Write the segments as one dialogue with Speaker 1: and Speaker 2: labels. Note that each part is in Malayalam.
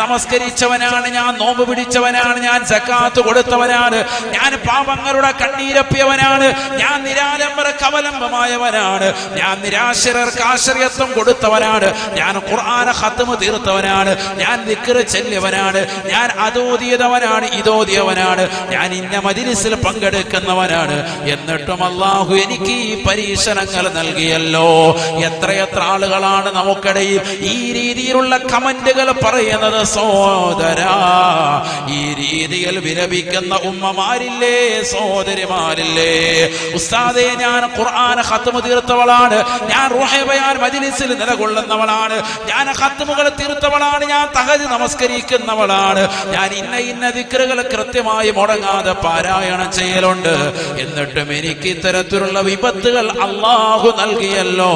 Speaker 1: നമസ്കരിച്ചവനാണ് ഞാൻ നോമ്പ് പിടിച്ചവനാണ് ഞാൻ സക്കാത്ത് കൊടുത്തവനാണ് ഞാൻ പാപങ്ങളുടെ കണ്ണീരപ്പിയവനാണ് ഞാൻ നിരാലംബര കവലംബമായവനാണ് ഞാൻ നിരാശ്രയർക്ക് ആശ്രയത്വം കൊടുത്തവനാണ് ഞാൻ ഖുർആന ഖത്മ് തീർത്തവനാണ് ഞാൻ ദിക്റ് ചെല്ലിയവനാണ് ഞാൻ അതോതിയതവനാണ് ഇതോതിയവനാണ് ഞാൻ ഇന്ന മജിലിസിൽ പങ്കെടുക്കുന്നവനാണ്. എന്നിട്ടും അള്ളാഹു എനിക്ക് ഈ പരീക്ഷണങ്ങൾ നൽകിയല്ലോ. എത്രയെത്ര ആളുകളാണ് നമുക്കിടയിൽ ഈ രീതിയിലുള്ള കമന്റുകൾ പറയുന്നത് സോദരാ ഈ രീതിയിൽ വിലപിക്കുന്ന ഉമ്മമാരില്ലേ സോദരിമാരില്ലേ ഉസ്താദെ ഞാൻ ഖുർആൻ ഖത്മ തീർത്തവളാണ്. ഞാൻ റുഹ മജിലിസിൽ നിലകൊള്ളുന്നവളാണ്. ഞാൻ ഖത്മുകൾ തീർത്തവളാണ്. ഞാൻ തഹജ് നമസ്കരിക്കുന്നവളാണ്. ഞാൻ ഇന്ന ഇന്ന ദിക്റുകൾ കൃത്യമായി മുടങ്ങാതെ പാരായണം ചെയ്യലുണ്ട്. എന്നിട്ടും എനിക്ക് ഇത്തരത്തിലുള്ള വിപത്തുകൾ അള്ളാഹു നൽകിയല്ലോ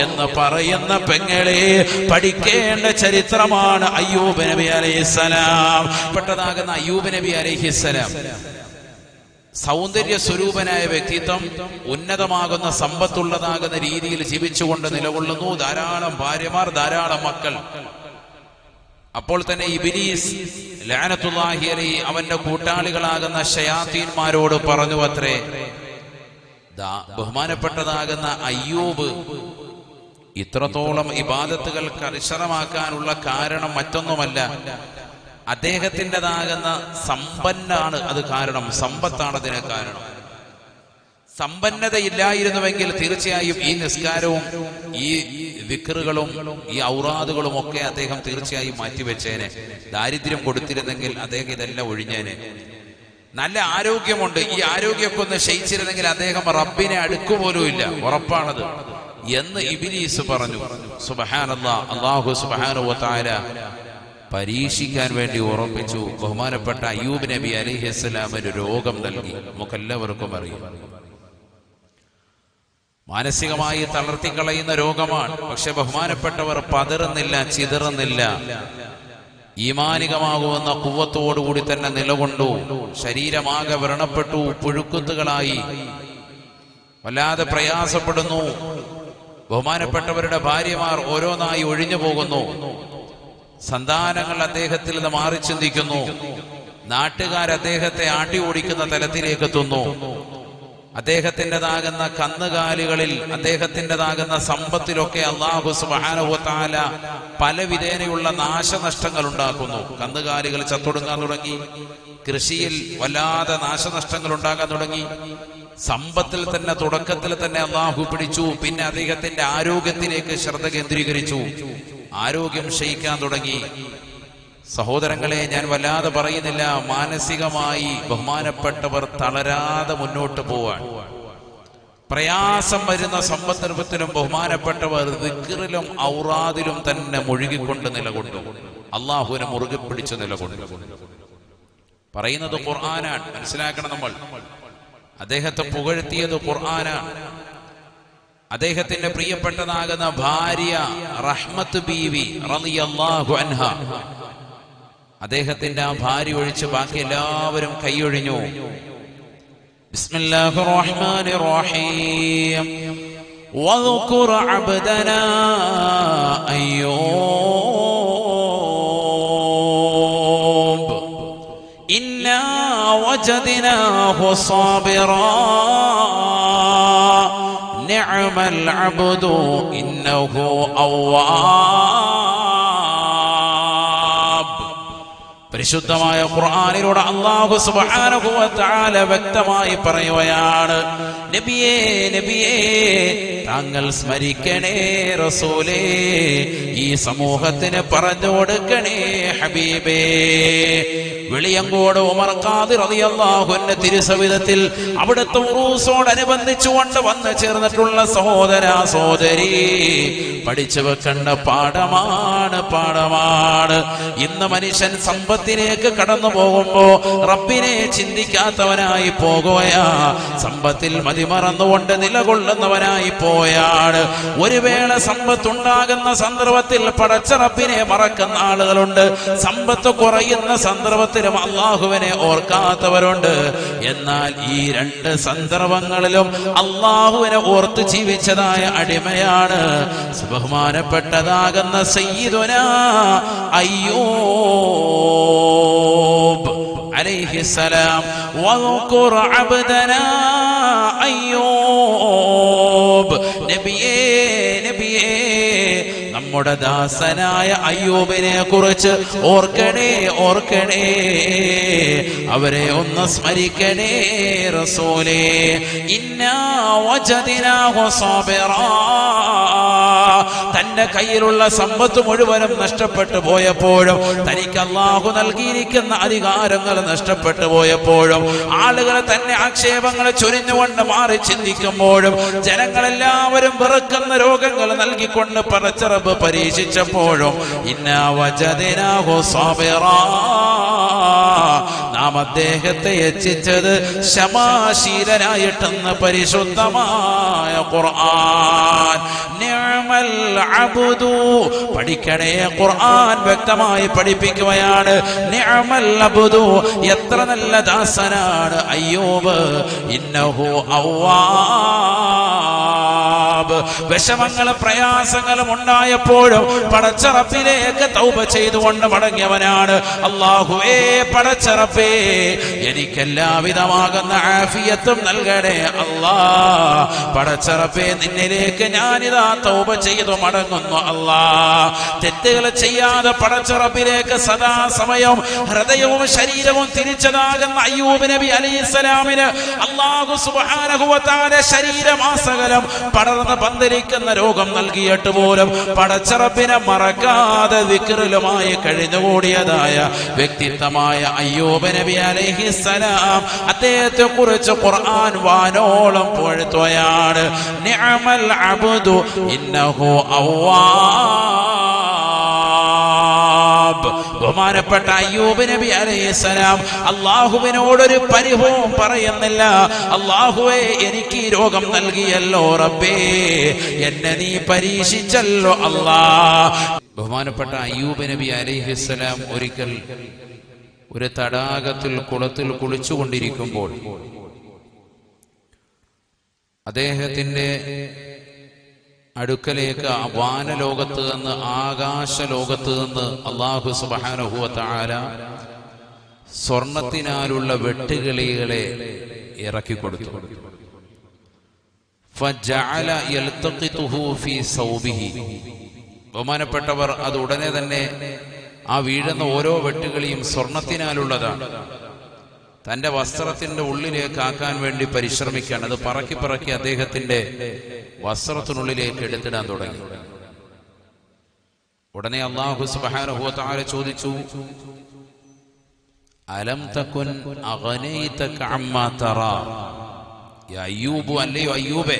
Speaker 1: എന്ന് പറയുന്ന പെങ്ങളെ പഠിക്കേണ്ട ചരിത്രമാണ്. അയ്യൂബ് നബി അലൈഹിസ്സലാം പെട്ടതാകുന്ന അയ്യൂബ് നബി അലൈഹിസ്സലാം സൗന്ദര്യ സ്വരൂപനായ വ്യക്തിത്വം ഉന്നതമാകുന്ന സമ്പത്തുള്ളതാകുന്ന രീതിയിൽ ജീവിച്ചുകൊണ്ട് നിലകൊള്ളുന്നു. ധാരാളം ഭാര്യമാർ ധാരാളം മക്കൾ. അപ്പോൾ തന്നെ ഇബിലീസ് ലാനത്തുല്ലാഹി അലി അവന്റെ കൂട്ടാളികളാകുന്ന ഷയാത്തീന്മാരോട് പറഞ്ഞു അത്രേ ബഹുമാനപ്പെട്ടതാകുന്ന അയ്യൂബ് ഇത്രത്തോളം ഇബാദത്തുകൾ കർശനമാക്കാനുള്ള കാരണം മറ്റൊന്നുമല്ല. അദ്ദേഹത്തിന്റെതാകുന്ന സമ്പന്നാണ് അത് കാരണം. സമ്പത്താണ് അതിന് കാരണം. സമ്പന്നതയില്ലായിരുന്നുവെങ്കിൽ തീർച്ചയായും ഈ നിസ്കാരവും ഈ വിക്രുകളും ഈ ഔറാദുകളും ഒക്കെ അദ്ദേഹം തീർച്ചയായും മാറ്റിവെച്ചേനെ. ദാരിദ്ര്യം കൊടുത്തിരുന്നെങ്കിൽ അദ്ദേഹം ഇതെല്ലാം ഒഴിഞ്ഞേനെ. നല്ല ആരോഗ്യമുണ്ട്. ഈ ആരോഗ്യമൊക്കെ ഒന്ന് ക്ഷയിച്ചിരുന്നെങ്കിൽ അദ്ദേഹം റബ്ബിനെ അടുക്കുപോലും ഇല്ല ഉറപ്പാണത്. എന്ന് ഇബിലീസ് പറഞ്ഞു. സുബഹാനല്ല അള്ളാഹു സുബഹാനു താര പരീക്ഷിക്കാൻ വേണ്ടി ഉറപ്പിച്ചു. ബഹുമാനപ്പെട്ട അയ്യൂബ് നബി അലിഹിസ്ലാമിന് രോഗം നൽകി. നമുക്കെല്ലാവർക്കും അറിയാം. മാനസികമായി തളർത്തിക്കളയുന്ന രോഗമാണ്. പക്ഷെ ബഹുമാനപ്പെട്ടവർ പതറുന്നില്ല ചിതറുന്നില്ല. ഈമാനികമാകുമെന്ന കുവ്വത്തോടുകൂടി തന്നെ നിലകൊണ്ടു. ശരീരമാകെ വ്രണപ്പെട്ടു പുഴുക്കുത്തുകളായി. വല്ലാതെ പ്രയാസപ്പെടുന്നു. ബഹുമാനപ്പെട്ടവരുടെ ഭാര്യമാർ ഓരോന്നായി ഒഴിഞ്ഞു പോകുന്നു. സന്താനങ്ങൾ അദ്ദേഹത്തിൽ നിന്ന് മാറി ചിന്തിക്കുന്നു. നാട്ടുകാർ അദ്ദേഹത്തെ ആട്ടി ഓടിക്കുന്ന തലത്തിലേക്ക് എത്തുന്നു. അദ്ദേഹത്തിന്റെതാകുന്ന കന്നുകാലികളിൽ അദ്ദേഹത്തിന്റെതാകുന്ന സമ്പത്തിലൊക്കെ അള്ളാഹു സുബാനുഭവത്താല പല വിധേനയുള്ള നാശനഷ്ടങ്ങൾ ഉണ്ടാക്കുന്നു. കന്നുകാലികൾ ചത്തൊടുങ്ങാൻ തുടങ്ങി. കൃഷിയിൽ വല്ലാതെ നാശനഷ്ടങ്ങൾ ഉണ്ടാകാൻ തുടങ്ങി. സമ്പത്തിൽ തന്നെ തുടക്കത്തിൽ തന്നെ അള്ളാഹു പിടിച്ചു. പിന്നെ അദ്ദേഹത്തിന്റെ ആരോഗ്യത്തിലേക്ക് ശ്രദ്ധ കേന്ദ്രീകരിച്ചു. ആരോഗ്യം ക്ഷയിക്കാൻ തുടങ്ങി. സഹോദരങ്ങളെ ഞാൻ വല്ലാതെ പറയുന്നില്ല. മാനസികമായി ബഹുമാനപ്പെട്ടവർ തളരാതെ മുന്നോട്ട് പോവാൻ. പ്രയാസം വരുന്ന സമ്പദർഭത്തിലും ബഹുമാനപ്പെട്ടവർ ദിക്റിലും ഔറാദിലും തന്നെ മുഴുകിക്കൊണ്ട് നിലകൊണ്ടു. അള്ളാഹുവിനെ മുറുകെ പിടിച്ച് നിലകൊണ്ടു. പറയുന്നത് ഖുർആനാണ്. മനസ്സിലാക്കണം നമ്മൾ. അദ്ദേഹത്തെ പുകഴ്ത്തിയത് ഖുർആനാണ് അദ്ദേഹത്തിന്റെ പ്രിയപ്പെട്ടതാകുന്ന ഭാര്യ റഹ്മത്ത് ബീവി റളിയല്ലാഹു അൻഹ അദ്ദേഹത്തിന്റെ ആ ഭാര്യ ഒഴിച്ച് ബാക്കി എല്ലാവരും കൈയൊഴിഞ്ഞു ബിസ്മില്ലാഹിർ റഹ്മാനിർ റഹീം واذكر عبدنا أيوب وجدناه صابرا. نعم العبد إنه أواب. പരിശുദ്ധമായ ഖുർആാനിലൂടെ അള്ളാഹു സുബ്ഹാനഹു വ തആല വ്യക്തമായി പറയുകയാണ് നബിയേ നബിയേ താങ്കൾ സ്മരിക്കണേ റസൂലേ ഈ സമൂഹത്തിന് പറഞ്ഞു കൊടുക്കണേ ഹബീബേ. വെളിയങ്കോട് ഉമർ അൻഹു തിരുസവിധത്തിൽ അവിടുത്തെ ഉറൂസോടനുബന്ധിച്ചുകൊണ്ട് വന്ന് ചേർന്നിട്ടുള്ള സഹോദര സഹോദരി പഠിച്ചു വെക്കേണ്ട പാഠമാണ് പാഠമാണ്. ഇന്ന് മനുഷ്യൻ സമ്പത്തിലേക്ക് കടന്നു പോകുമ്പോ റബ്ബിനെ ചിന്തിക്കാത്തവനായി പോകുകയാ. സമ്പത്തിൽ മതിമറന്നുകൊണ്ട് നിലകൊള്ളുന്നവനായി പോയാണ്. ഒരു വേള സമ്പത്തുണ്ടാകുന്ന സന്ദർഭത്തിൽ പടച്ച റബ്ബിനെ മറക്കുന്ന ആളുകളുണ്ട്. സമ്പത്ത് കുറയുന്ന സന്ദർഭത്തിലും അള്ളാഹുവിനെ ഓർക്കാത്തവരുണ്ട്. എന്നാൽ ഈ രണ്ട് സന്ദർഭങ്ങളിലും അള്ളാഹുവിനെ ഓർത്ത് ജീവിച്ചതായ അടിമയാണ് ബഹുമാനപ്പെട്ടതാകുന്ന സയ്യിദുന അയ്യൂബ് അലൈഹിസ്സലാം വദ്കുർ അബ്ദനാ അയ്യൂബ് നബിയേ നബിയേ നമ്മുടെ ദാസനായ അയ്യൂബിനെ കുറിച്ച് ഓർക്കണേ ഓർക്കണേ. അവരെ ഒന്ന് സ്മരിക്കണേ റസൂലേ. ഇന്നാ വജദിനാഹു തന്റെ കയ്യിലുള്ള സമ്പത്ത് മുഴുവനും നഷ്ടപ്പെട്ടു പോയപ്പോഴും തനിക്ക് അള്ളാഹു നൽകിയിരിക്കുന്ന അധികാരങ്ങൾ നഷ്ടപ്പെട്ടു പോയപ്പോഴും ആളുകൾ തന്നെ ആക്ഷേപങ്ങളെ ചൊരിഞ്ഞുകൊണ്ട് മാറി ചിന്തിക്കുമ്പോഴും ജനങ്ങളെല്ലാവരും വെറുക്കുന്ന രോഗങ്ങൾ നൽകിക്കൊണ്ട് പടച്ചിറപ്പ് പരീക്ഷിച്ചപ്പോഴും നാം അദ്ദേഹത്തെ എത്തിച്ചത് ശമാശീലനായിട്ടെന്ന് പരിശുദ്ധമായ ഖുർആൻ. പഠിക്കണേ ഖുർആൻ വ്യക്തമായി പഠിപ്പിക്കുകയാണ്. നിഅമൽ എത്ര നല്ല ദാസനാണ് അയ്യൂബ്. ഇന്നഹു അവ്വാബ് വിഷമങ്ങളും പ്രയാസങ്ങളും ഉണ്ടായപ്പോഴും പടച്ചറപ്പിലേക്ക് തൗബ ചെയ്തുകൊണ്ട് മടങ്ങിയവനാണ് അള്ളാഹുവേ പടച്ചറപ്പേ എനിക്കെല്ലാവിധമാകുന്ന ആഫിയത്തും നൽകണേ അല്ലാ. പടച്ചറപ്പേ നിന്നിലേക്ക് ഞാനിതാ തൗബ ചെയ്തു മടങ്ങുന്നു അല്ലാ. തെറ്റുകൾ ചെയ്യാതെ പടച്ചറപ്പിലേക്ക് സദാസമയം ഹൃദയവും ശരീരവും തിരിച്ചതാകുന്ന അയ്യൂബ് നബി അലൈഹിസ്സലാമിന് അള്ളാഹു സുബ്ഹാനഹുവതആല ശരീരമാസകലം പടർന്ന് പന്തലിക്കുന്ന രോഗം നൽകിയിട്ട് പോലും പടച്ചറപ്പിനെ മറക്കാതെ വിക്രലുമായി കഴിഞ്ഞുകൂടിയതായ വ്യക്തിത്വമായ അയ്യൂബ് നബി അലൈഹിസ്സലാം അദ്ദേഹത്തെ കുറിച്ച് ഖുർആൻ വാനോളം പുഴത്തുകയാണ് നിഅമൽ അബ്ദു ഇന്നഹു അവ്വാബ് ബഹുമാനപ്പെട്ട അയ്യൂബ് നബി അലൈഹിസ്സലാം അള്ളാഹുവിനോടൊരു പരിഭവം പറയുന്നില്ല. അള്ളാഹുവെ എനിക്ക് ഈ രോഗം നൽകിയല്ലോ റബ്ബേ. എന്നെ നീ പരീക്ഷിച്ചല്ലോ അല്ലാ ബഹുമാനപ്പെട്ട അയ്യൂബ് നബി അലൈഹിസ്സലാം ഒരിക്കൽ ഒരു തടാകത്തിൽ കുളത്തിൽ കുളിച്ചുകൊണ്ടിരിക്കുമ്പോൾ അദ്ദേഹത്തിന്റെ അടുക്കലേക്ക് വാനലോകത്ത് നിന്ന് ആകാശ ലോകത്ത് നിന്ന് അള്ളാഹു സുബാനുഹുവ താര സ്വർണത്തിനാലുള്ള വെട്ടുകിളികളെ ഇറക്കി കൊടുത്തു. ബഹുമാനപ്പെട്ടവർ അത് ഉടനെ തന്നെ ആ വീഴുന്ന ഓരോ വെട്ടുകളിയും സ്വർണത്തിനാലുള്ളതാണ്. തന്റെ വസ്ത്രത്തിന്റെ ഉള്ളിലേക്ക് ആക്കാൻ വേണ്ടി പരിശ്രമിക്കുകയാണ്. അത് പറക്കി പറക്കി അദ്ദേഹത്തിന്റെ വസ്ത്രത്തിനുള്ളിലേക്ക് എടുത്തിടാൻ തുടങ്ങി. ഉടനെ അള്ളാഹു സുബാനുഭവത്താരെ ചോദിച്ചു അലം തക്കുൻ അയ്യൂബു അല്ലയോ അയ്യൂബേ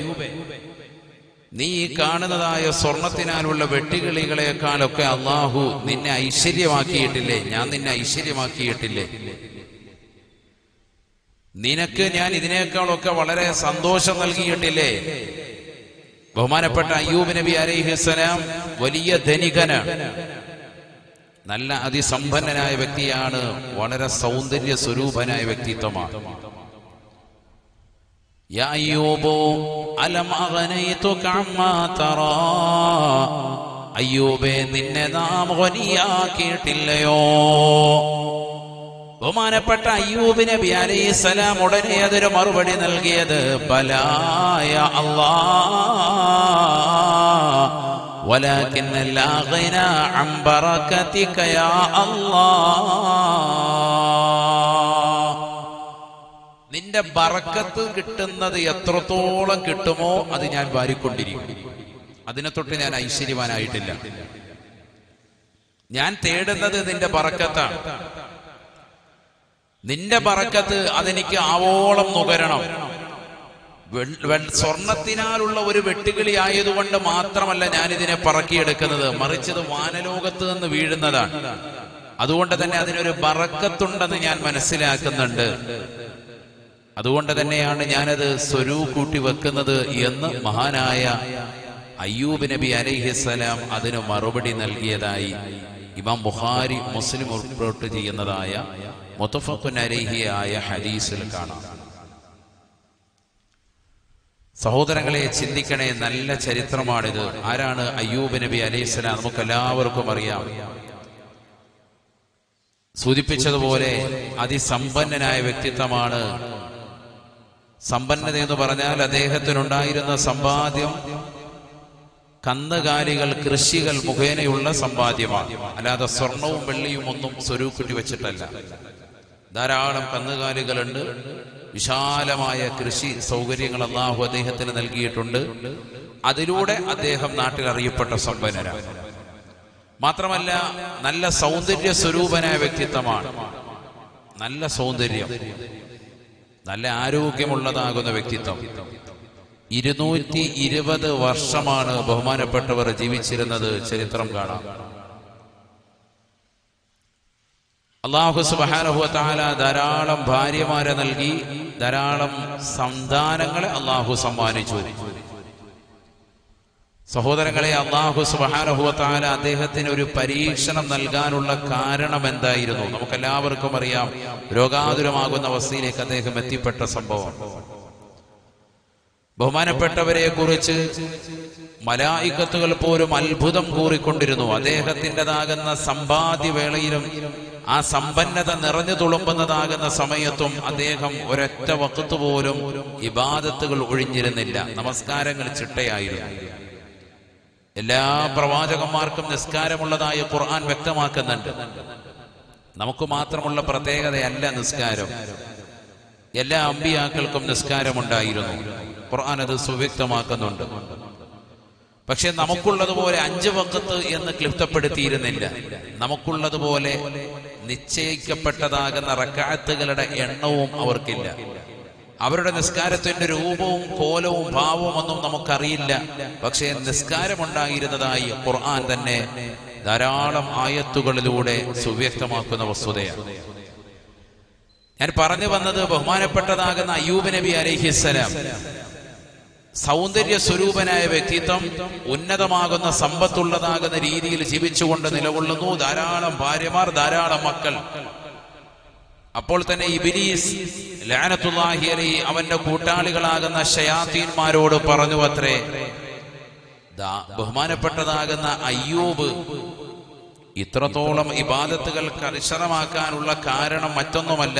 Speaker 1: നീ ഈ കാണുന്നതായ സ്വർണത്തിനാലുള്ള വെട്ടുകിളികളെക്കാളൊക്കെ അള്ളാഹു നിന്നെ ഐശ്വര്യമാക്കിയിട്ടില്ലേ? ഞാൻ നിന്നെ ഐശ്വര്യമാക്കിയിട്ടില്ലേ? നിനക്ക് ഞാൻ ഇതിനേക്കാളൊക്കെ വളരെ സന്തോഷം നൽകിയിട്ടില്ലേ? ബഹുമാനപ്പെട്ട അയ്യൂബ് നബി അലൈഹിസ്സലാം വലിയ ധനികനാണ് നല്ല അതിസമ്പന്നനായ വ്യക്തിയാണ് വളരെ സൗന്ദര്യ സ്വരൂപനായ വ്യക്തിത്വമാണ്. അയ്യൂബേ നിന്നെ നാം ഘനിയാക്കിയിട്ടില്ലയോ ബഹുമാനപ്പെട്ട അയ്യൂബ് നബി അലൈഹിസ്സലാം ഉടനെ അതൊരു മറുപടി നൽകിയത് ബലായ അല്ലാ ولكن لا غنى عن بركتك يا الله നിന്റെ ബറക്കത്ത് കിട്ടുന്നത് എത്രത്തോളം കിട്ടുമോ അത് ഞാൻ വാരിക്കൊണ്ടിരിക്കും അതിനെ തൊട്ട് ഞാൻ ഐശ്വര്യവാനായിട്ടില്ല ഞാൻ തേടുന്നത് നിന്റെ ബറക്കത്താണ് നിന്റെ പറക്കത്ത് അതെനിക്ക് ആവോളം നുകരണം. സ്വർണത്തിനാലുള്ള ഒരു വെട്ടുകിളി ആയതുകൊണ്ട് മാത്രമല്ല ഞാൻ ഇതിനെ പറക്കിയെടുക്കുന്നത് മറിച്ചത് വാനലോകത്ത് നിന്ന് വീഴുന്നതാണ്. അതുകൊണ്ട് തന്നെ അതിനൊരു ബറക്കത്തുണ്ടെന്ന് ഞാൻ മനസ്സിലാക്കുന്നുണ്ട്. അതുകൊണ്ട് തന്നെയാണ് ഞാനത് സ്വരൂ കൂട്ടി വെക്കുന്നത് എന്ന് മഹാനായ അയ്യൂബ് നബി അലൈഹിസ്സലാം അതിന് മറുപടി നൽകിയതായി ഇമാം ബുഖാരി മുസ്ലിം റിപ്പോർട്ട് ചെയ്യുന്നതായ മുത്തഫഖുൻ അലൈഹിയായ ഹദീസിൽ കാണാം. സഹോദരങ്ങളെ ചിന്തിക്കണേ നല്ല ചരിത്രമാണിത്. ആരാണ് അയ്യൂബ് നബി അലൈസ്ല നമുക്ക് എല്ലാവർക്കും അറിയാം. സൂചിപ്പിച്ചതുപോലെ അതിസമ്പന്നനായ വ്യക്തിത്വമാണ്. സമ്പന്നത എന്ന് പറഞ്ഞാൽ അദ്ദേഹത്തിനുണ്ടായിരുന്ന സമ്പാദ്യം കന്നുകാലികൾ കൃഷികൾ മുഖേനയുള്ള സമ്പാദ്യമാണ്. അല്ലാതെ സ്വർണവും വെള്ളിയും ഒന്നും സ്വരൂക്കുട്ടി വെച്ചിട്ടല്ല. ധാരാളം കന്നുകാലികളുണ്ട്. വിശാലമായ കൃഷി സൗകര്യങ്ങൾ അള്ളാഹു അദ്ദേഹത്തിന് നൽകിയിട്ടുണ്ട്. അതിലൂടെ അദ്ദേഹം നാട്ടിൽ അറിയപ്പെട്ട സമ്പന്നരാണ്. മാത്രമല്ല നല്ല സൗന്ദര്യ സ്വരൂപനായ വ്യക്തിത്വമാണ്. നല്ല സൗന്ദര്യം നല്ല ആരോഗ്യമുള്ളതാകുന്ന വ്യക്തിത്വം. ഇരുന്നൂറ്റി ഇരുപത് വർഷമാണ് ബഹുമാനപ്പെട്ടവർ ജീവിച്ചിരുന്നത് ചരിത്രം കാണാം. അള്ളാഹു സുബാനഹുവ താല ധാരാളം ഭാര്യമാരെ നൽകി ധാരാളം സന്താനങ്ങളെ അള്ളാഹു സമ്മാനിച്ചു. സഹോദരങ്ങളെ അള്ളാഹു സുബാനഹുവ താല അദ്ദേഹത്തിന് ഒരു പരീക്ഷണം നൽകാനുള്ള കാരണം എന്തായിരുന്നു? നമുക്കെല്ലാവർക്കും അറിയാം രോഗാതുരമാകുന്ന അവസ്ഥയിലേക്ക് അദ്ദേഹം എത്തിപ്പെട്ട സംഭവം. ബഹുമാനപ്പെട്ടവരെ കുറിച്ച് മലായിക്കത്തുകൾ പോലും അത്ഭുതം കൂറിക്കൊണ്ടിരുന്നു. അദ്ദേഹത്തിന്റെതാകുന്ന സമ്പാദ്യവേളയിലും ആ സമ്പന്നത നിറഞ്ഞു തുളുമ്പുന്നതാകുന്ന സമയത്തും അദ്ദേഹം ഒരൊറ്റ വക്കത്ത് പോലും ഇബാദത്തുകൾ ഒഴിഞ്ഞിരുന്നില്ല. നമസ്കാരങ്ങൾ ചിട്ടയായിരുന്നു. എല്ലാ പ്രവാചകന്മാർക്കും നിസ്കാരമുള്ളതായ ഖുർആൻ വ്യക്തമാക്കുന്നുണ്ട്. നമുക്ക് മാത്രമുള്ള പ്രത്യേകതയല്ല നിസ്കാരം. എല്ലാ അമ്പിയാക്കൾക്കും നിസ്കാരമുണ്ടായിരുന്നു. ഖുർആൻ അത് സുവ്യക്തമാക്കുന്നുണ്ട്. പക്ഷെ നമുക്കുള്ളതുപോലെ അഞ്ച് വക്കത്ത് എന്ന് ക്ലിപ്തപ്പെടുത്തിയിരുന്നില്ല. നമുക്കുള്ളതുപോലെ നിശ്ചയിക്കപ്പെട്ടതാകുന്ന റക്കാത്തുകളുടെ എണ്ണവും അവർക്കില്ല. അവരുടെ നിസ്കാരത്തിന്റെ രൂപവും കോലവും ഭാവവും ഒന്നും നമുക്കറിയില്ല. പക്ഷേ നിസ്കാരമുണ്ടായിരുന്നതായി ഖുർആൻ തന്നെ ധാരാളം ആയത്തുകളിലൂടെ സുവ്യക്തമാക്കുന്ന വസ്തുതയാണ്. ഞാൻ പറഞ്ഞു വന്നത് ബഹുമാനപ്പെട്ടതാകുന്ന അയ്യൂബ് നബി അലഹിസ്സലാം. സൗന്ദര്യ സ്വരൂപനായ വ്യക്തിത്വം ഉന്നതമാകുന്ന സമ്പത്തുള്ളതാകുന്ന രീതിയിൽ ജീവിച്ചുകൊണ്ട് നിലകൊള്ളുന്നു. ധാരാളം ഭാര്യമാർ ധാരാളം മക്കൾ. അപ്പോൾ തന്നെ ഇബിലീസ് ലാനത്തുല്ലാഹി അലി അവന്റെ കൂട്ടാളികളാകുന്ന ഷയാത്തീന്മാരോട് പറഞ്ഞു അത്രേ ബഹുമാനപ്പെട്ടതാകുന്ന അയ്യൂബ് ഇത്രത്തോളം ഇബാദത്തുകൾ കർശനമാക്കാനുള്ള കാരണം മറ്റൊന്നുമല്ല.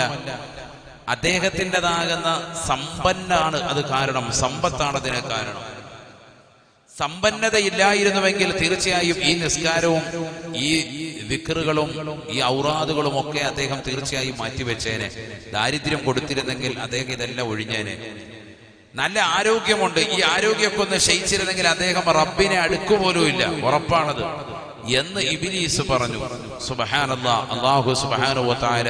Speaker 1: അദ്ദേഹത്തിന്റെതാകുന്ന സമ്പന്നാണ് അത് കാരണം. സമ്പത്താണ് അതിന് കാരണം. സമ്പന്നതയില്ലായിരുന്നുവെങ്കിൽ തീർച്ചയായും ഈ നിസ്കാരവും ഈ വിക്രുകളും ഈ ഔറാദുകളും ഒക്കെ അദ്ദേഹം തീർച്ചയായും മാറ്റിവെച്ചേനെ. ദാരിദ്ര്യം കൊടുത്തിരുന്നെങ്കിൽ അദ്ദേഹം ഇതെല്ലാം ഒഴിഞ്ഞേനെ. നല്ല ആരോഗ്യമുണ്ട്. ഈ ആരോഗ്യമൊക്കെ ഒന്ന് ക്ഷയിച്ചിരുന്നെങ്കിൽ അദ്ദേഹം റബ്ബിനെ അടുക്കുപോലും ഇല്ല. ഉറപ്പാണത്. എന്ന് ഇബിലീസ് പറഞ്ഞു. സുബഹാനല്ല. അള്ളാഹു സുബഹാനു താര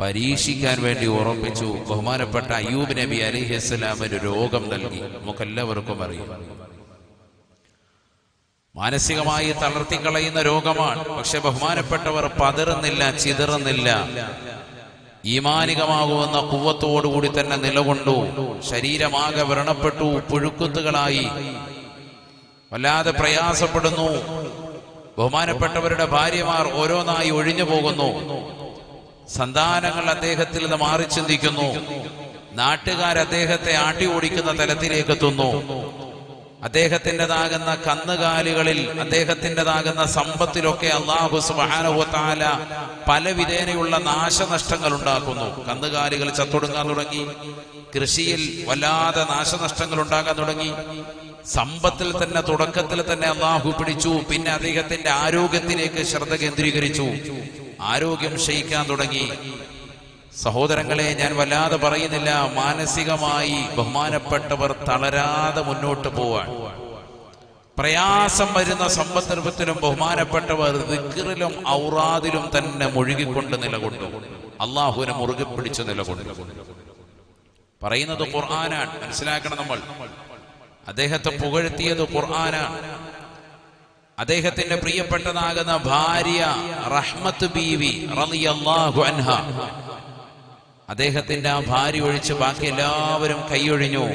Speaker 1: പരീക്ഷിക്കാൻ വേണ്ടി ഉറപ്പിച്ചു. ബഹുമാനപ്പെട്ട അയ്യൂബ് നബി അലിഹിസ്ലാമിന് രോഗം നൽകി. നമുക്കെല്ലാവർക്കും അറിയാം. മാനസികമായി തളർത്തിക്കളയുന്ന രോഗമാണ്. പക്ഷെ ബഹുമാനപ്പെട്ടവർ പതറുന്നില്ല ചിതറുന്നില്ല. ഈമാനികമാകുമെന്ന കൂവത്തോടുകൂടി തന്നെ നിലകൊണ്ടു. ശരീരമാകെ വ്രണപ്പെട്ടു പുഴുക്കുത്തുകളായി. വല്ലാതെ പ്രയാസപ്പെടുന്നു. ബഹുമാനപ്പെട്ടവരുടെ ഭാര്യമാർ ഓരോന്നായി ഒഴിഞ്ഞു പോകുന്നു സന്താനങ്ങൾ അദ്ദേഹത്തിൽ നിന്ന് മാറി ചിന്തിക്കുന്നു. നാട്ടുകാർ അദ്ദേഹത്തെ ആട്ടി ഓടിക്കുന്ന തലത്തിലേക്ക് എത്തുന്നു. അദ്ദേഹത്തിന്റെതാകുന്ന കന്നുകാലികളിൽ അദ്ദേഹത്തിന്റെതാകുന്ന സമ്പത്തിലൊക്കെ അള്ളാഹു സുബാനുവത്താല പല വിധേനയുള്ള നാശനഷ്ടങ്ങൾ ഉണ്ടാക്കുന്നു. കന്നുകാലികൾ ചത്തൊടുങ്ങാൻ തുടങ്ങി. കൃഷിയിൽ വല്ലാതെ നാശനഷ്ടങ്ങൾ ഉണ്ടാകാൻ തുടങ്ങി. സമ്പത്തിൽ തന്നെ തുടക്കത്തിൽ തന്നെ അള്ളാഹു പിടിച്ചു. പിന്നെ അദ്ദേഹത്തിന്റെ ആരോഗ്യത്തിലേക്ക് ശ്രദ്ധ കേന്ദ്രീകരിച്ചു. ആരോഗ്യം ക്ഷയിക്കാൻ തുടങ്ങി. സഹോദരങ്ങളെ ഞാൻ വല്ലാതെ പറയുന്നില്ല. മാനസികമായി ബഹുമാനപ്പെട്ടവർ തളരാതെ മുന്നോട്ട് പോവാൻ. പ്രയാസം വരുന്ന സമ്പദർഭത്തിലും ബഹുമാനപ്പെട്ടവർ ദിക്കറിലും ഔറാദിലും തന്നെ മുഴുകിക്കൊണ്ട് നിലകൊണ്ടു. അള്ളാഹുവിനെ മുറുകെ പിടിച്ച് നിലകൊണ്ടു. പറയുന്നത് ഖുർആനാണ്. മനസ്സിലാക്കണം നമ്മൾ. അദ്ദേഹത്തെ പുകഴ്ത്തിയത് ഖുർആനാണ്. അദ്ദേഹത്തിന്റെ പ്രിയപ്പെട്ടതാകുന്ന ഭാര്യ റഹ്മത്ത് ബീവി റളിയല്ലാഹു അൻഹ അദ്ദേഹത്തിന്റെ ആ ഭാര്യ ഒഴിച്ച് ബാക്കി എല്ലാവരും കൈയൊഴിഞ്ഞു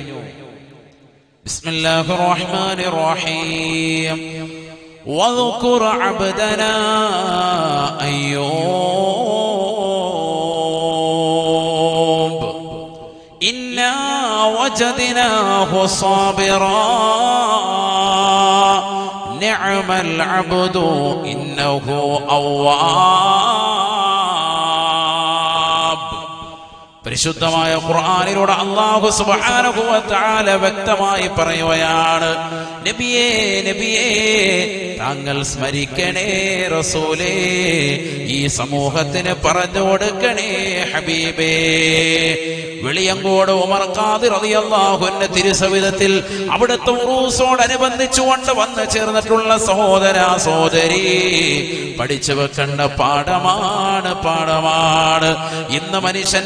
Speaker 1: ബിസ്മില്ലാഹിർ റഹ്മാനിർ റഹീം واذكر عبدنا أيوب إنا وجدناه صابرا نعم العبد إنه أواب. പരിശുദ്ധമായ ഖുർആാനിലൂടെ അള്ളാഹു സുബാനുഭവത്താല വ്യക്തമായി പറയുകയാണ് നബിയേ നബിയേ താങ്കൾ സ്മരിക്കണേ റസൂലേ ഈ സമൂഹത്തിന് പറഞ്ഞു കൊടുക്കണേ ഹബീബേ. വെളിയങ്കോട് ഉമർ ഖാദി റളിയല്ലാഹുവിന്റെ തിരുസവിധത്തിൽ അവിടുത്തെ ഉറൂസോടനുബന്ധിച്ചുകൊണ്ട് വന്ന് ചേർന്നിട്ടുള്ള സഹോദര സഹോദരി പഠിച്ചു വെക്കേണ്ട പാഠമാണ് പാഠമാണ്. ഇന്ന് മനുഷ്യൻ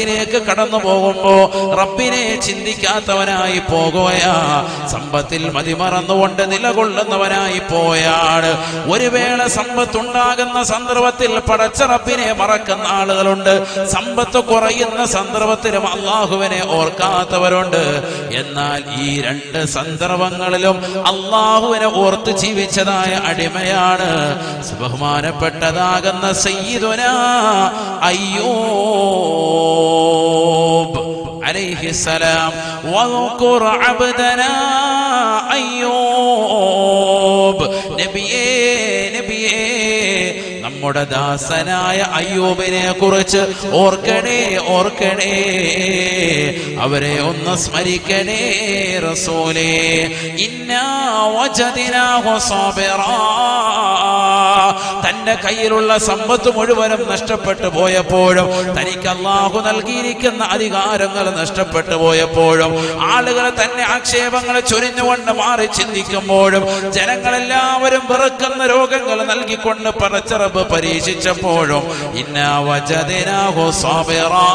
Speaker 1: സമ്പത്തിലേക്ക് കടന്നു പോകുമ്പോ റബ്ബിനെ ചിന്തിക്കാത്തവനായി പോകുകയാ. സമ്പത്തിൽ മതിമറന്നുകൊണ്ട് നിലകൊള്ളുന്നവനായി പോയാണ്. ഒരു വേള സമ്പത്തുണ്ടാകുന്ന സന്ദർഭത്തിൽ പടച്ച റബ്ബിനെ മറക്കുന്ന ആളുകളുണ്ട്. സമ്പത്ത് കുറയുന്ന സന്ദർഭത്തിലും അള്ളാഹുവിനെ ഓർക്കാത്തവരുണ്ട്. എന്നാൽ ഈ രണ്ട് സന്ദർഭങ്ങളിലും അള്ളാഹുവിനെ ഓർത്ത് ജീവിച്ചതായ അടിമയാണ് ബഹുമാനപ്പെട്ടതാകുന്ന സയ്യിദുന അയ്യൂബ് അലൈഹിസ്സലാം വദ്കുർ അബ്ദനാ അയ്യൂബ് നബിയേ നബിയേ നമ്മുടെ ദാസനായ അയ്യൂബിനെ കുറിച്ച് ഓർക്കണേ ഓർക്കണേ. അവരെ ഒന്ന് സ്മരിക്കണേ റസൂലേ. ഇന്നാ വജദിനാഹു സാബിറാ. തന്റെ കയ്യിലുള്ള സമ്പത്ത് മുഴുവനും നഷ്ടപ്പെട്ടു പോയപ്പോഴും തനിക്ക് അള്ളാഹു നൽകിയിരിക്കുന്ന അധികാരങ്ങൾ നഷ്ടപ്പെട്ടു പോയപ്പോഴും ആളുകൾ തന്നെ ആക്ഷേപങ്ങൾ ചൊരിഞ്ഞുകൊണ്ട് മാറി ചിന്തിക്കുമ്പോഴും ജനങ്ങളെല്ലാവരും വെറുക്കുന്ന രോഗങ്ങൾ നൽകിക്കൊണ്ട് പറച്ചറബ് പരീക്ഷിച്ചപ്പോഴും ഇന്ന വജദിനാഹു സാബിറാ.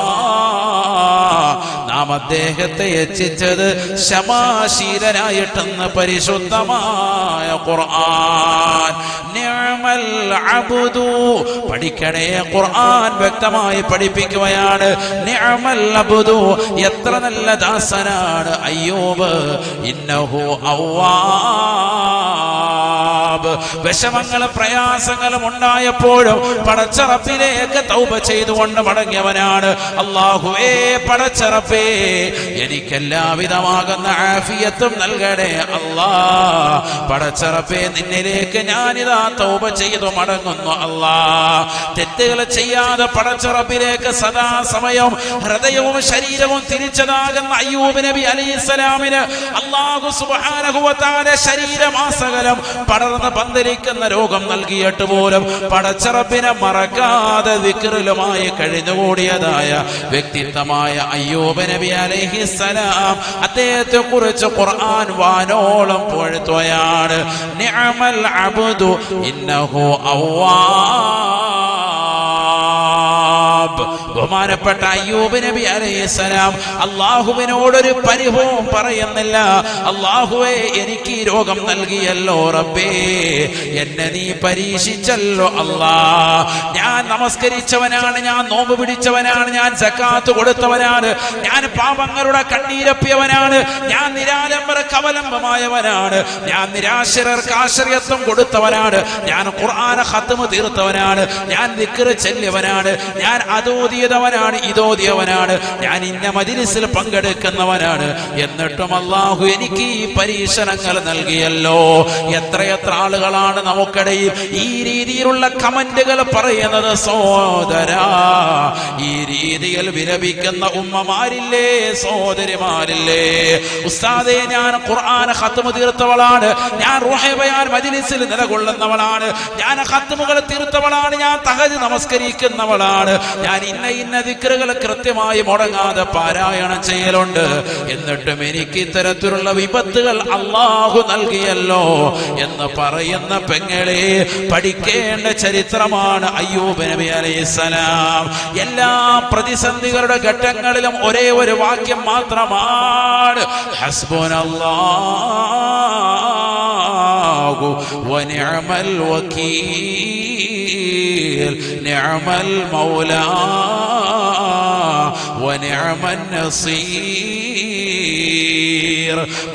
Speaker 1: നാം അദ്ദേഹത്തെ എത്തിച്ചത് ശമാശീലനായിട്ടെന്ന് പരിശുദ്ധമായ ഖുർആൻ. പഠിക്കണേ ഖുർആൻ വ്യക്തമായി പഠിപ്പിക്കുകയാണ്. എത്ര നല്ല ദാസനാണ് അയ്യൂബ്. ഇന്നഹു വിഷമങ്ങളും പ്രയാസങ്ങളും ഉണ്ടായപ്പോഴും പടച്ചറപ്പിലേക്ക് തൗബ ചെയ്തുകൊണ്ട് മടങ്ങിയവനാണ് അള്ളാഹുവേ പടച്ചറപ്പേ എനിക്കെല്ലാവിധമാകുന്ന ആഫിയത്തും നൽകണേ അല്ലാ. പടച്ചറപ്പേ നിന്നിലേക്ക് ഞാനിതാ തൗബ ചെയ്തു മടങ്ങുന്നു അല്ലാ. തെറ്റുകൾ ചെയ്യാതെ പടച്ചറപ്പിലേക്ക് സദാ സമയം ഹൃദയവും ശരീരവും തിരിച്ചതാകുന്ന അയ്യൂബ് നബി അലൈഹിസ്സലാമിന് അള്ളാഹു സുബ്ഹാനഹു ശരീരമാസകലം പടർന്ന് പന്തലിക്കുന്ന രോഗം നൽകിയിട്ട് പോലും പടച്ചറപ്പിനെ മറക്കാതെ വിക്രലുമായി കഴിഞ്ഞുകൂടിയതായ വ്യക്തിത്വമായ അയ്യോബ നബി അലൈഹിസ്സലാം അദ്ദേഹത്തെ കുറിച്ച് ഖുർആൻ വാനോളം പൊഴുത്തുകയാണ് നിഅമൽ അബ്ദു ഇന്നഹു അവ്വാബ് ബഹുമാനപ്പെട്ട അയ്യൂബ് നബി അലൈഹിസ്സലാം അള്ളാഹുവിനോടൊരു പരിഭവം പറയുന്നില്ല. അള്ളാഹുവെ എനിക്ക് ഈ രോഗം നൽകിയല്ലോ റബ്ബേ. എന്നെ നീ പരീക്ഷിച്ചല്ലോ അല്ലാ ഞാൻ നമസ്കരിച്ചവനാണ് ഞാൻ നോമ്പ് പിടിച്ചവനാണ് ഞാൻ സക്കാത്ത് കൊടുത്തവനാണ് ഞാൻ പാപങ്ങളുടെ കണ്ണീരപ്പിയവനാണ് ഞാൻ നിരാലംബര കവലമ്പമായവനാണ് ഞാൻ നിരാശരർക്ക് ആശ്രയത്വം കൊടുത്തവനാണ് ഞാൻ ഖുർആന ഖത്മ് തീർത്തവനാണ് ഞാൻ ദിക്ർ ചെല്ലിയവനാണ് ഞാൻ അതോതിയതവനാണ് ഇതോതിയവനാണ്. ഞാൻ ഇന്ന മജിലിസിൽ പങ്കെടുക്കുന്നവനാണ്. എന്നിട്ടും അള്ളാഹു എനിക്ക് ഈ പരീക്ഷണങ്ങൾ നൽകിയല്ലോ. എത്രയെത്ര ആളുകളാണ് നമുക്കിടയിൽ ഈ രീതിയിലുള്ള കമന്റുകൾ പറയുന്നത്? സോദരാ ഈ രീതിയിൽ വിലപിക്കുന്ന ഉമ്മമാരില്ലേ സഹോദരിമാരില്ലേ? ഉസ്താദെ ഞാൻ ഖുർആൻ ഹത്തുമു തീർത്തവളാണ്. ഞാൻ റുഹബയാൻ മജ്ലിസിൽ നിലകൊള്ളുന്നവളാണ്. ഞാൻ ഖത്മുകൾ തീർത്തവളാണ് ഞാൻ തഹജ് നമസ്കരിക്കുന്നവളാണ്. ഞാൻ ഇന്ന ഇന്ന ദിക്റുകൾ കൃത്യമായി മുടങ്ങാതെ പാരായണം ചെയ്യലുണ്ട്. എന്നിട്ടും എനിക്ക് ഇത്തരത്തിലുള്ള വിപത്തുകൾ അള്ളാഹു നൽകിയല്ലോ എന്ന് പറയുന്ന പെങ്ങളെ പഠിക്കേണ്ട ചരിത്രമാണ് അയ്യൂബ് നബി അലൈസലാം എല്ലാ പ്രതിസന്ധികളുടെ ഘട്ടങ്ങളിലും ഒരേ ഒരു വാക്യം മാത്രമാണ്. ഹസ്ബുനല്ലാഹു വനിഅമൽ نعم المولى.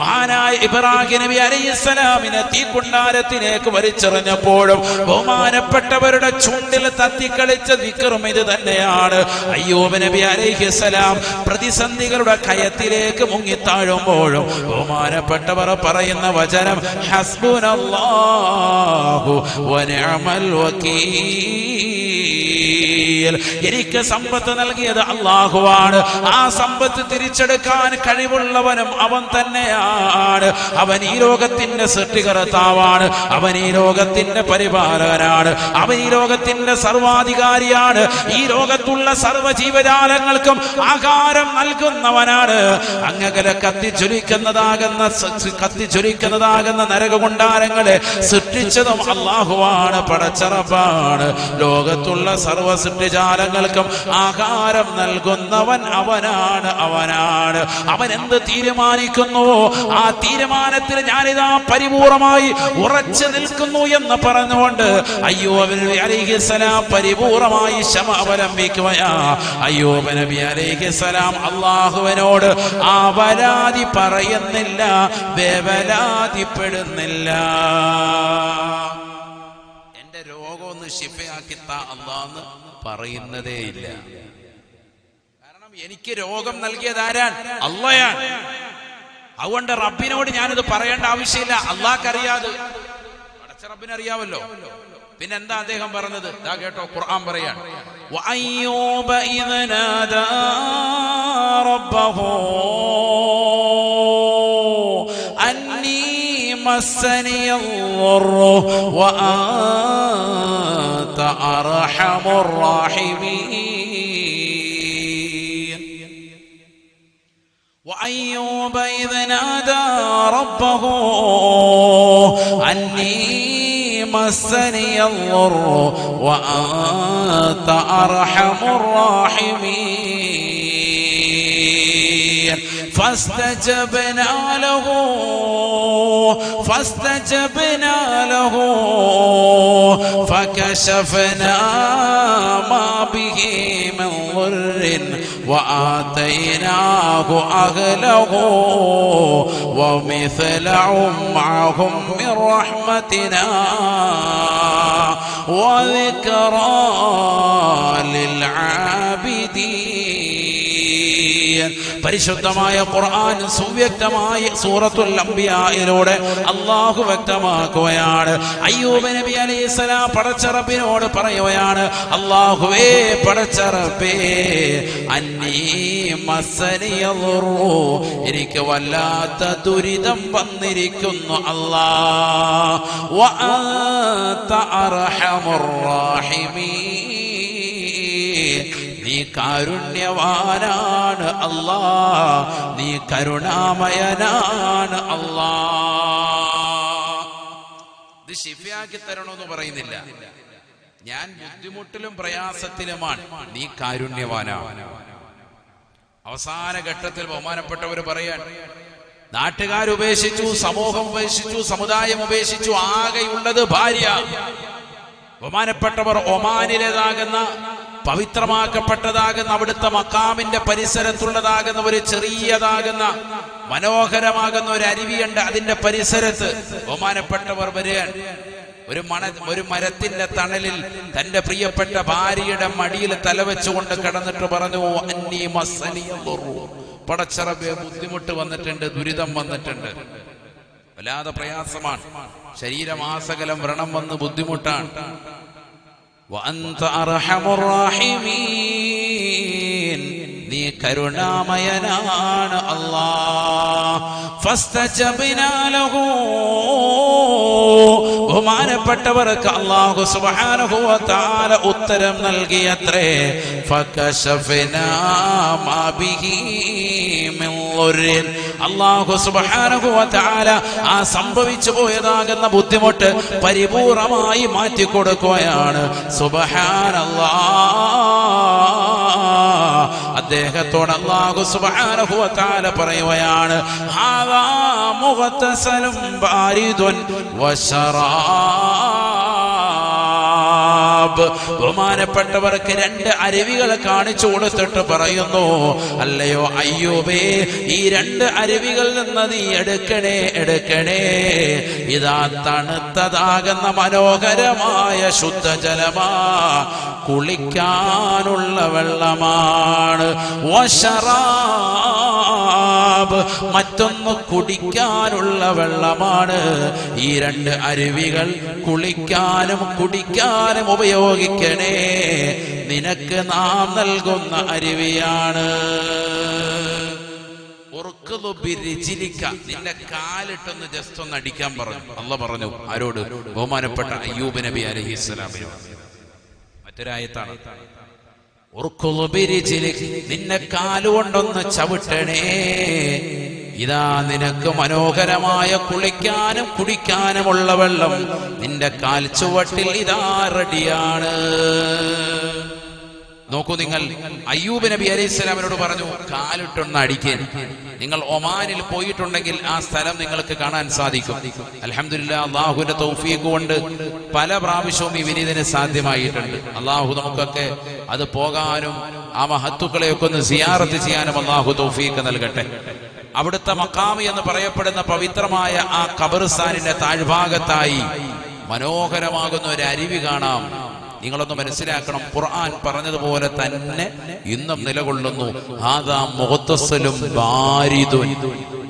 Speaker 1: മാനായ ഇബ്രാഹിം നബി അലൈഹിസ്സലാമിനെ തീക്കുണ്ടാരത്തിലേക്ക് വലിച്ചെറിഞ്ഞപ്പോഴും ബഹുമാനപ്പെട്ടവരുടെ ചുണ്ടിൽ തത്തിക്കളിച്ച വിക്രം ഇത് തന്നെയാണ്. അയ്യൂബ് നബി അലൈഹിസ്സലാം പ്രതിസന്ധികളുടെ കയത്തിലേക്ക് മുങ്ങി താഴുമ്പോഴും ബഹുമാനപ്പെട്ടവർ പറയുന്ന വചനം ഹസ്ബുനല്ലാഹു വനിഅമൽ വകീൽ എനിക്ക് സമ്പത്ത് നൽകിയത് അള്ളാഹു അള്ളാഹുവാണ് ആ സമ്പത്ത് തിരിച്ചെടുക്കാൻ കഴിവുള്ളവനും അവൻ തന്നെയാണ്. അവൻ ഈ ലോകത്തിന്റെ സൃഷ്ടികർത്താവാണ്. അവൻ ഈ ലോകത്തിന്റെ പരിപാലകനാണ്. അവൻ ഈ ലോകത്തിന്റെ സർവാധികാരിയാണ്. ഈ ലോകത്തുള്ള സർവ ജീവജാലങ്ങൾക്കും ആഹാരം നൽകുന്നവനാണ്. അങ്ങകലെ കത്തിച്ചൊലിക്കുന്നതാകുന്ന കത്തിച്ചൊലിക്കുന്നതാകുന്ന നരകകുണ്ടാരങ്ങളെ സൃഷ്ടിച്ചതും അള്ളാഹുവാണ്. പടച്ചറപ്പാണ് ലോകത്തുള്ള സർവ സൃഷ്ടിജാലങ്ങൾക്കും ആഹാരം നൽകുന്നവൻ അവനാണ് അവനാണ്. അവൻ എന്ത് തീരുമാനിക്കുന്നു? ആ തീരുമാനത്തിൽ ഞാനിതാ പരിപൂർണമായി ഉറച്ചു നിൽക്കുന്നു എന്ന് പറഞ്ഞുകൊണ്ട് അയ്യോ നബി അലൈഹിസ്സലാം പരിപൂർണമായി ക്ഷമ അവലംബിക്കുകയാ. അയ്യോ നബി അലൈഹിസ്സലാം അള്ളാഹുവിനോട് ആ വരാതി പറയുന്നില്ല വേവലാതിപ്പെടുന്നില്ല. എന്റെ രോഗം ഒന്ന് ശിഫയാക്കി താ അള്ളാന്ന് പറയുന്നതേ ഇല്ല കാരണം എനിക്ക് രോഗം നൽകിയത് ആരാൻ അള്ളയാണ് അതുകൊണ്ട് റബ്ബിനോട് ഞാനിത് പറയേണ്ട ആവശ്യമില്ല അള്ളാഹ്ക്കറിയാതെ പടച്ച റബ്ബിനറിയാവല്ലോ പിന്നെ എന്താ അദ്ദേഹം പറഞ്ഞത് ഇതാ കേട്ടോ ഖുർആൻ പറയാൻ وأيوب إذ نادى ربه أني مسني الضر وأنت أرحم الراحمين وأيوب إذ نادى ربه أني مسني الضر وأنت أرحم الراحمين. فاستجبنا له فاستجبنا له فكشفنا ما به من ضر وآتيناه أهله ومثلهم معهم من رحمتنا وذكرى للعابدين. പരിശുദ്ധമായ ഖുർആൻ സുവ്യക്തമായി സൂറത്തുൽ അംബിയായിലൂടെ അള്ളാഹു വ്യക്തമാക്കുകയാണ്. അയ്യൂബ് നബി അലൈഹിസ്സലാം പടച്ചറപ്പിനോട് പറയുകയാണ് അള്ളാഹുവേ പടച്ചറപ്പേ അന്നീ മസനിയറുറു എനിക്ക് വല്ലാത്ത ദുരിതം വന്നിരിക്കുന്നു അല്ലാ. വഅന്ത അർഹമുർ റാഹിമീൻ. കാരുണ്യവാനാണ് അല്ലാ നീ കരുണാമയനാണ് അല്ലാ ഇത് ശിഫയാക്കി തരണമെന്ന് പറയുന്നില്ല. ഞാൻ ബുദ്ധിമുട്ടിലും പ്രയാസത്തിലുമാണ്. നീ കാരുണ്യവാനാണ്. അവസാന ഘട്ടത്തിൽ ബഹുമാനപ്പെട്ടവർ പറയാൻ നാട്ടുകാർ ഉപേക്ഷിച്ചു സമൂഹം ഉപേക്ഷിച്ചു സമുദായം ഉപേക്ഷിച്ചു ആകെയുള്ളത് ഭാര്യ. ബഹുമാനപ്പെട്ടവർ ഒമാനിലേതാകുന്ന പവിത്രമാക്കപ്പെട്ടതാകുന്ന അവിടുത്തെ മക്കാമിന്റെ പരിസരത്തുള്ളതാകുന്ന ഒരു ചെറിയതാകുന്ന മനോഹരമാകുന്ന ഒരു അരുവിയുണ്ട് അതിന്റെ പരിസരത്ത്. ബഹുമാനപ്പെട്ടവർ വരികയാണ് ഒരു മണ ഒരു മരത്തിന്റെ തണലിൽ തന്റെ പ്രിയപ്പെട്ട ഭാര്യയുടെ മടിയിൽ തലവെച്ചുകൊണ്ട് കിടന്നിട്ട് പറഞ്ഞു അന്നീ മസ്സനിയ ദുർറു." പടച്ചറബെ ബുദ്ധിമുട്ട് വന്നിട്ടുണ്ട് ദുരിതം വന്നിട്ടുണ്ട്. വല്ലാതെ പ്രയാസമാണ്. ശരീരമാസകലം വ്രണം വന്ന് ബുദ്ധിമുട്ടാണ്. وأنت أرحم الراحمين. കരുണാമയനാണ് അള്ളാഹു ലഹു. ബഹുമാനപ്പെട്ടവർക്ക് അള്ളാഹു സുബ്ഹാനഹു വ ഉത്തരം നൽകിയത്രേ. സുബ്ഹാനഹു വ ആ സംഭവിച്ചു പോയതാകുന്ന ബുദ്ധിമുട്ട് പരിപൂർണമായി മാറ്റി കൊടുക്കുകയാണ് സുബ്ഹാനല്ലാഹ് അദ്ദേഹത്തോട് അള്ളാഹു തആല പറയുകയാണ് ഹാദാ മുഗ്തസലും ബാരിദുൻ വശറാബ് ബഹുമാനപ്പെട്ടവർക്ക് രണ്ട് അരുവികൾ കാണിച്ചു കൊടുത്തിട്ട് പറയുന്നു അല്ലയോ അയ്യൂബേ ഈ രണ്ട് അരുവികൾ നിന്ന് നീ എടുക്കണേ എടുക്കണേ. ഇതാ തണുത്തതാകുന്ന മനോഹരമായ ശുദ്ധജലമാ. കുളിക്കാനുള്ള വെള്ളമാണ്. മറ്റൊന്ന് കുടിക്കാനുള്ള വെള്ളമാണ്. ഈ രണ്ട് അരുവികൾ കുളിക്കാനും കുടിക്കാനും ഉപയോഗിക്കണേ. നിനക്ക് നാം നൽകുന്ന അരുവിയാണ്. നിന്റെ കാലിട്ടൊന്ന് ജസ്റ്റ് ഒന്ന് അടിക്കാൻ പറഞ്ഞു. അല്ല പറഞ്ഞു ആരോട്? ബഹുമാനപ്പെട്ട അയ്യൂബ് നബി അലഹിസ്സലാമിനോട് മറ്റൊരായത്താണ്. നിന്നെ കാലുകൊണ്ടൊന്ന് ചവിട്ടണേ. ഇതാ നിനക്ക് മനോഹരമായ കുളിക്കാനും കുടിക്കാനുമുള്ള വെള്ളം. നിന്റെ കാൽ ചുവട്ടിൽ ഇതാ റെഡിയാണ്. നോക്കൂ നിങ്ങൾ. അയ്യൂബ് നബി അലൈഹി സ്വലാമിനോട് പറഞ്ഞു കാലിട്ടൊന്ന് അടിക്കാൻ നിങ്ങൾ ഒമാനിൽ പോയിട്ടുണ്ടെങ്കിൽ ആ സ്ഥലം നിങ്ങൾക്ക് കാണാൻ സാധിക്കും. അലഹമില്ല അള്ളാഹുവിന്റെ തൗഫീഖ് കൊണ്ട് പല പ്രാവശ്യവും ഈ വിനീതന് സാധ്യമായിട്ടുണ്ട്. അള്ളാഹു നമുക്കൊക്കെ അത് പോകാനും ആ മഹത്തുക്കളെയൊക്കെ ഒന്ന് സിയാറത്ത് ചെയ്യാനും അള്ളാഹു തൗഫീഖ് നൽകട്ടെ. അവിടുത്തെ മക്കാമി എന്ന് പറയപ്പെടുന്ന പവിത്രമായ ആ കബർസ്ഥാനിന്റെ താഴ്ഭാഗത്തായി മനോഹരമാകുന്ന ഒരു അരുവി കാണാം. നിങ്ങളൊന്ന് മനസ്സിലാക്കണം ഖുർആൻ പറഞ്ഞതുപോലെ തന്നെ ഇന്നും നിലകൊള്ളുന്നു. ആദാ മുഖത്തസലും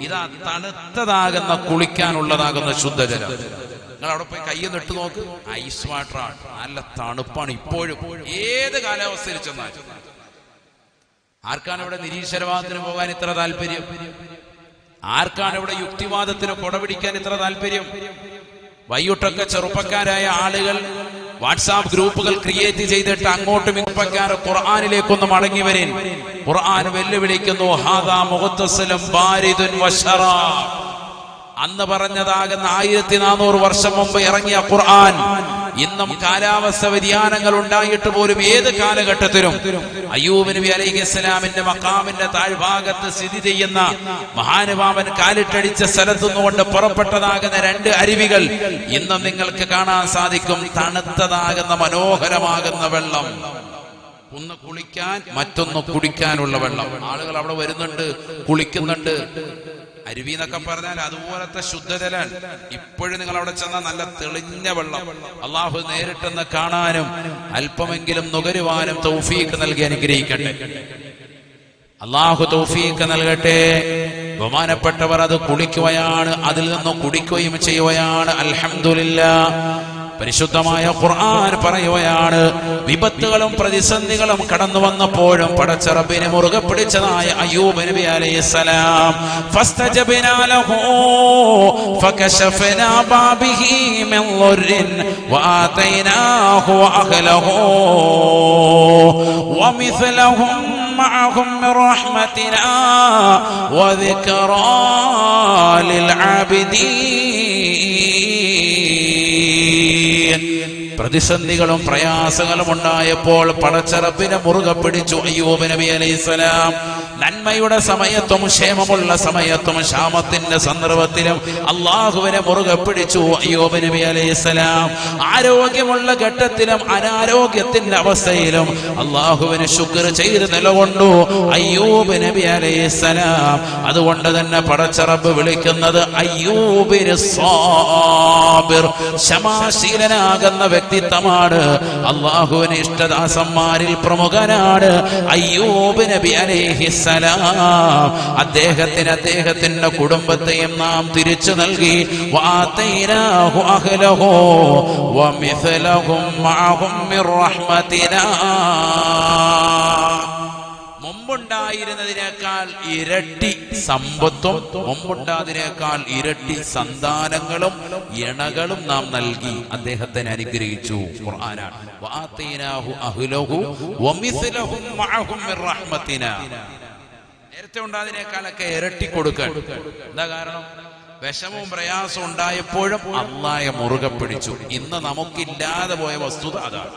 Speaker 1: ഇതാ തണുത്തതാകുന്ന കുളിക്കാനുള്ളതാകുന്ന ശുദ്ധജലം. നിങ്ങൾ അവിടെ പോയി കയ്യൊന്ന് ഇട്ട് നോക്ക്. ഐസ് വാട്ടറാണ് നല്ല തണുപ്പാണ് ഇപ്പോഴും. ഏത് കാലാവസ്ഥയിൽ ചെന്നാൽ ആർക്കാണ് ഇവിടെ നിരീശ്വരവാദത്തിന് പോകാൻ ഇത്ര താല്പര്യം? ആർക്കാണ് ഇവിടെ യുക്തിവാദത്തിന് കൊടപിടിക്കാൻ ഇത്ര താല്പര്യം? വയ്യൂട്ടൊക്കെ ചെറുപ്പക്കാരായ ആളുകൾ വാട്സാപ്പ് ഗ്രൂപ്പുകൾ ക്രിയേറ്റ് ചെയ്തിട്ട് അങ്ങോട്ടും ഇപ്പക്കാർ ഖുർആാനിലേക്കൊന്ന് മടങ്ങി വരേൻ. ഖുർആൻ വെല്ലുവിളിക്കുന്നു ഹാദാ മുഹത്തസലം ബാരിദുൻ വശറാ അന്ന് പറഞ്ഞതാകുന്ന ആയിരത്തി നാനൂറ് വർഷം മുമ്പ് ഇറങ്ങിയ ഖുർആൻ ഇന്നും കാലാവസ്ഥ വ്യതിയാനങ്ങൾ ഉണ്ടായിട്ട് പോലും ഏത് കാലഘട്ടത്തിലും അയ്യൂബ് നബി അലൈഹി ഇസ്ലാമിന്റെ മക്കാമിന്റെ താഴ്ഭാഗത്ത് സ്ഥിതി ചെയ്യുന്ന മഹാനുഭാവൻ കാലിട്ടടിച്ച സ്ഥലത്തു നിന്നുകൊണ്ട് പുറപ്പെട്ടതാകുന്ന രണ്ട് അരുവികൾ ഇന്നും നിങ്ങൾക്ക് കാണാൻ സാധിക്കും. തണുത്തതാകുന്ന മനോഹരമാകുന്ന വെള്ളം. ഒന്ന് കുളിക്കാൻ മറ്റൊന്ന് കുടിക്കാനുള്ള വെള്ളം. ആളുകൾ അവിടെ വരുന്നുണ്ട് കുളിക്കുന്നുണ്ട്. അരുവി എന്നൊക്കെ പറഞ്ഞാൽ അതുപോലത്തെ ശുദ്ധജലാണ് ഇപ്പോഴും നിങ്ങൾ അവിടെ ചെന്നാൽ നല്ല തെളിഞ്ഞ വെള്ളം. അള്ളാഹു നേരിട്ടെന്ന് കാണാനും അല്പമെങ്കിലും നുകരുവാനും തൗഫീക്ക് നൽകി അനുഗ്രഹിക്കട്ടെ. അള്ളാഹു തൗഫീക്ക് നൽകട്ടെ. ബഹുമാനപ്പെട്ടവർ അത് കുളിക്കുകയാണ് അതിൽ നിന്ന് കുടിക്കുകയും ചെയ്യുകയാണ്. അൽഹംദുലില്ല. പരിശുദ്ധമായ ഖുർആൻ പറയുകയാണ് വിപത്തുകളും പ്രതിസന്ധികളും കടന്നു വന്നപ്പോഴും പടച്ചറബിനെ മുറുകെ പിടിച്ചതായ അയ്യൂബ് നബി അലൈഹിസ്സലാം ഫസ്തജബ്നാ ലഹു ഫകശഫനാ ബാബിഹി മിൻ ളുർരിൻ വആതൈനാഹു വഅഹ്ലഹു ومثلهم معهم من رحمتنا وذكرى للعابدين പ്രതിസന്ധികളും പ്രയാസങ്ങളും ഉണ്ടായപ്പോൾ പടച്ചറപ്പിനെ മുറുകെ പിടിച്ചു അയ്യൂബ് നബി അലൈഹിസ്സലാം നന്മയുടെ സമയത്തും ക്ഷേമമുള്ള സമയത്തും ക്ഷാമത്തിന്റെ സന്ദർഭത്തിലും അള്ളാഹുവിനെ മുറുകെ പിടിച്ചു അയ്യൂബ് നബി അലൈഹിസ്സലാം ആരോഗ്യമുള്ള ഘട്ടത്തിലും അനാരോഗ്യത്തിന്റെ അവസ്ഥയിലും അള്ളാഹുവിന് ശുക്ർ ചെയ്ത് നിലകൊണ്ടു അയ്യൂബ് നബി അലൈഹിസ്സലാം അതുകൊണ്ട് തന്നെ പടച്ചറപ്പ് വിളിക്കുന്നത് അയ്യൂബിന് ക്ഷമാശീലനാകുന്ന ക്ഷമാശീലനാകുന്ന വ്യക്തിത്വമാണ് അള്ളാഹുവിന് ഇഷ്ടദാസന്മാരിൽ പ്രമുഖനാണ് അയ്യൂബ് നബി അലൈഹിസ്സലാം അദ്ദേഹത്തിന് അദ്ദേഹത്തിന്റെ കുടുംബത്തെയും നാം തിരിച്ചു നൽകി. വാത്തൈരാഹുലഹോ മഅഹും മിർ റഹ്മതിനാ മുമ്പുണ്ടായിരുന്നതിനേക്കാൾ ഇരട്ടി സമ്പത്തും മുമ്പുണ്ടാതിനേക്കാൾ ഇരട്ടി സന്താനങ്ങളും ഇണകളും നാം നൽകി അദ്ദേഹത്തിന് അനുഗ്രഹിച്ചു. നേരത്തെ ഉണ്ടാതിനേക്കാളൊക്കെ ഇരട്ടി കൊടുക്കാൻ എന്താ കാരണം? വിഷമവും പ്രയാസവും ഉണ്ടായപ്പോഴും അള്ളായ മുറുകെ പിടിച്ചു. ഇന്ന് നമുക്കില്ലാതെ പോയ വസ്തുത അതാണ്.